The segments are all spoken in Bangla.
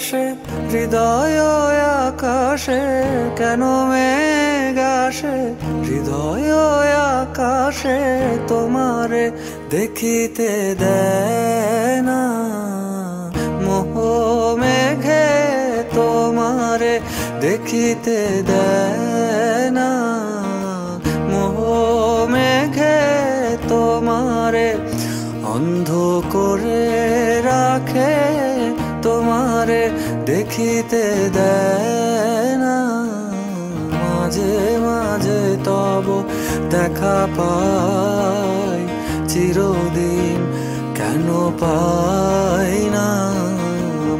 আসে হৃদয় আকাশে, কেন মেঘ আসে? হৃদয় আকাশে তোমারে দেখিতে দে না মোহ মেঘে তোমারে দেখিতে দেয় না মোহ মেঘে তোমারে অন্ধ করে দেখিতে দেনা। মাঝে মাঝে তব দেখা পাই, চিরদিন কেন পাই না?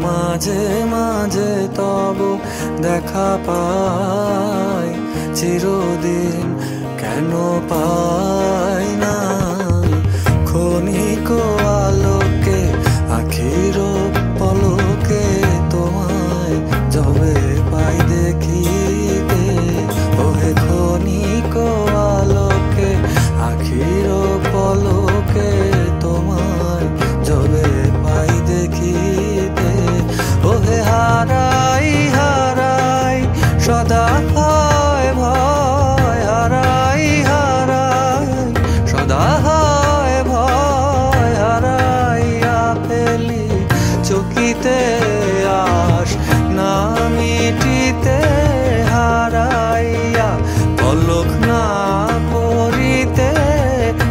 মাঝে মাঝে তব দেখা পাই, চিরদিন কেন পাই না? মিটিতে আস, না মিটিতে হারাইয়া, পলক না পড়িতে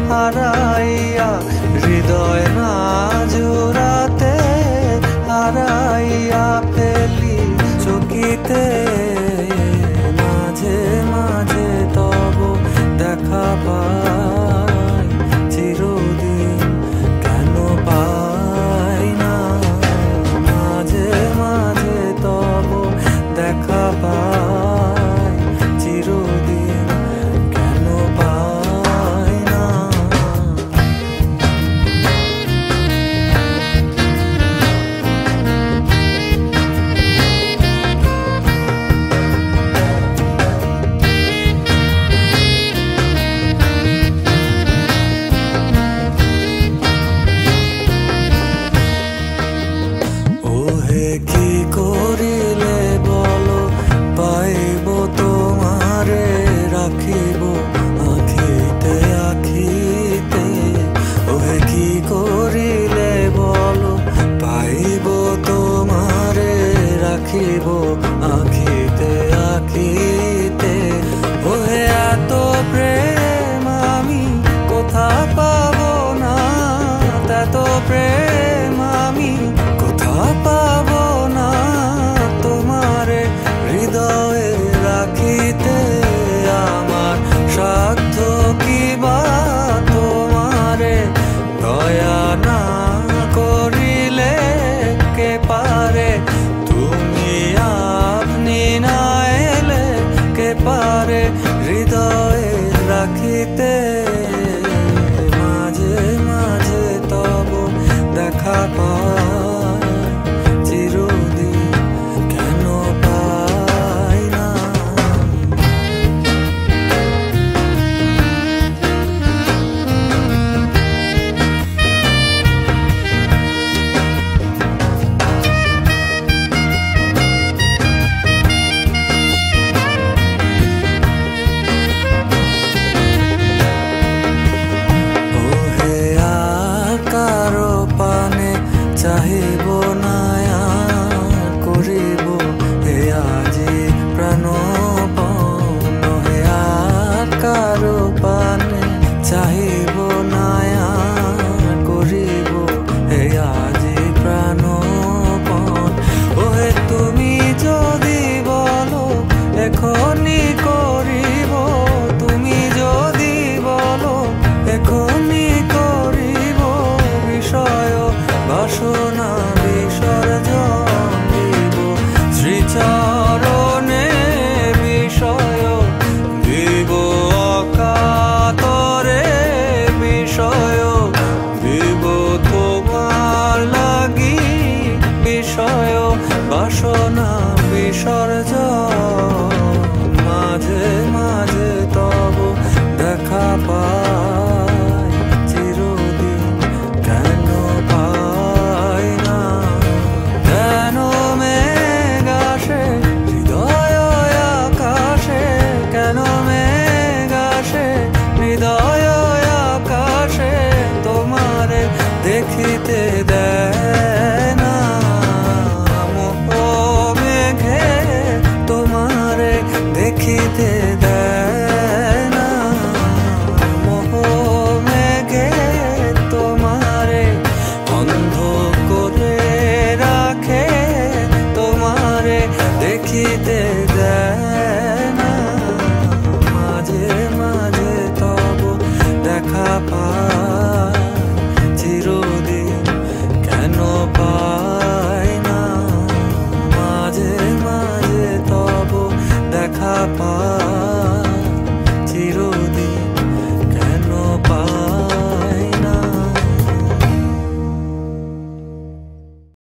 হারাইয়া, হৃদয় না জোড়াতে হারাইয়া পেলি চকিতে again. কারো short